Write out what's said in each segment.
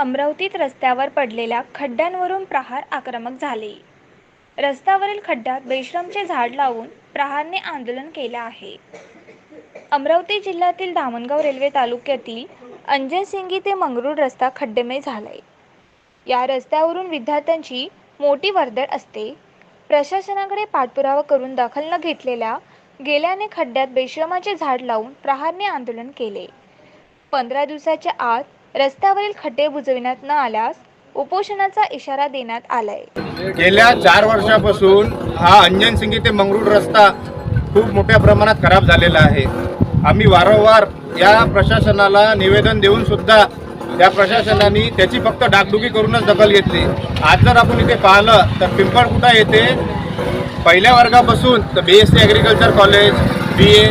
अमरावतीत रस्त्यावर पडलेल्या खड्ड्यांवरून प्रहार आक्रमक झाले. रस्त्यावरील खड्ड्यात बेश्रमचे झाड लावून प्रहारने आंदोलन केलं आहे. अमरावती जिल्ह्यातील धामणगाव रेल्वे तालुक्यातील अंजनसिंगी ते मंगरूळ रस्ता खड्डेमय झालाय. या रस्त्यावरून विद्यार्थ्यांची मोठी वर्दळ असते. प्रशासनाकडे पाठपुरावा करून दखल न घेतलेल्या गेल्याने खड्ड्यात बेश्रमाचे झाड लावून प्रहारने आंदोलन केले. पंधरा दिवसाच्या आत रस्त्यावरील खड्डे बुजविण्यात न आल्यास उपोषणाचा इशारा देण्यात आलाय. गेल्या चार वर्षापासून हा अंजन सिंगी ते मंगरूळ रस्ता खूप मोठ्या प्रमाणात खराब झालेला आहे. आम्ही वारंवार या प्रशासनाला निवेदन देऊन सुद्धा त्या प्रशासनाने त्याची फक्त डागडुगी करूनच दखल घेतली. आज जर आपण इथे पाहिलं तर पिंपळकुटा येथे पहिल्या वर्गापासून तर B S C agriculture college B A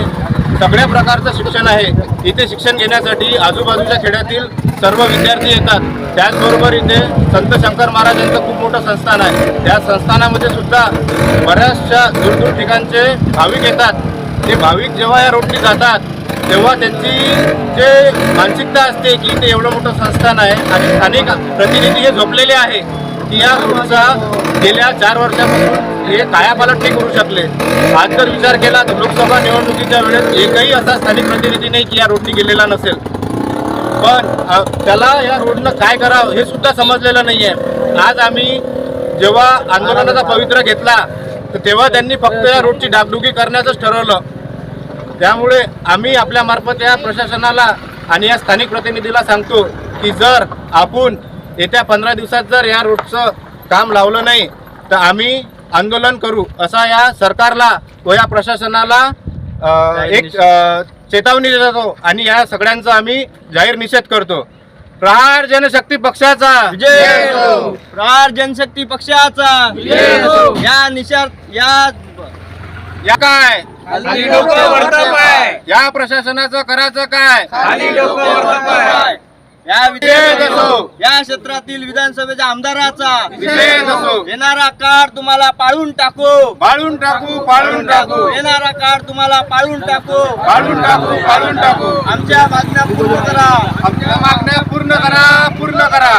सगळ्या प्रकारचं शिक्षण आहे. इथे शिक्षण घेण्यासाठी आजूबाजूच्या खेड्यातील सर्व विद्यार्थी येतात. त्याचबरोबर इथे संत शंकर महाराज यांचं खूप मोठं संस्थान आहे. त्या संस्थानामध्ये सुद्धा बऱ्याचशा दूरदूर ठिकाणचे भाविक येतात. ते भाविक जेव्हा या रोडनी जातात तेव्हा त्यांची जे मानसिकता असते की इथे एवढं मोठं संस्थान आहे आणि स्थानिक प्रतिनिधी हे झोपलेले आहे की या रोडचा गेल्या चार वर्षापासून हे कायापालट नाही करू शकले. आज जर विचार केला तर लोकसभा निवडणुकीच्या वेळेस एकही असा स्थानिक प्रतिनिधी नाही की या रोडनी गेलेला नसेल. पण त्याला या रोडनं काय करावं हे सुद्धा समजलेलं नाही आहे आज आम्ही जेव्हा आंदोलनाचा पवित्र घेतला तर तेव्हा त्यांनी फक्त या रोडची डागडुगी करण्याचंच ठरवलं. त्यामुळे आम्ही आपल्या मार्फत या प्रशासनाला आणि या स्थानिक प्रतिनिधीला सांगतो की जर आपण येत्या पंधरा दिवसात जर या रोडचं काम लावलं नाही तर आम्ही आंदोलन करू असा या सरकारला व या प्रशासनाला एक चेतावणी देतो आणि या सगळ्यांचा आम्ही जाहीर निषेध करतो. प्रहार जनशक्ती पक्षाचा. प्रहार जनशक्ती पक्षाचा. या निशार या या काय. या प्रशासनाचं करायचं काय? या विजय असो. या क्षेत्रातील विधानसभेच्या आमदाराचा विजय असो. येणारा काळ तुम्हाला पाळून टाकू. पाळून टाकू पाळून टाकू. येणारा काळ तुम्हाला पाळून टाकू. पाळून टाकू पाळून टाकू. आमच्या मागण्या पूर्ण करा. आपल्या मागण्या पूर्ण करा पूर्ण करा.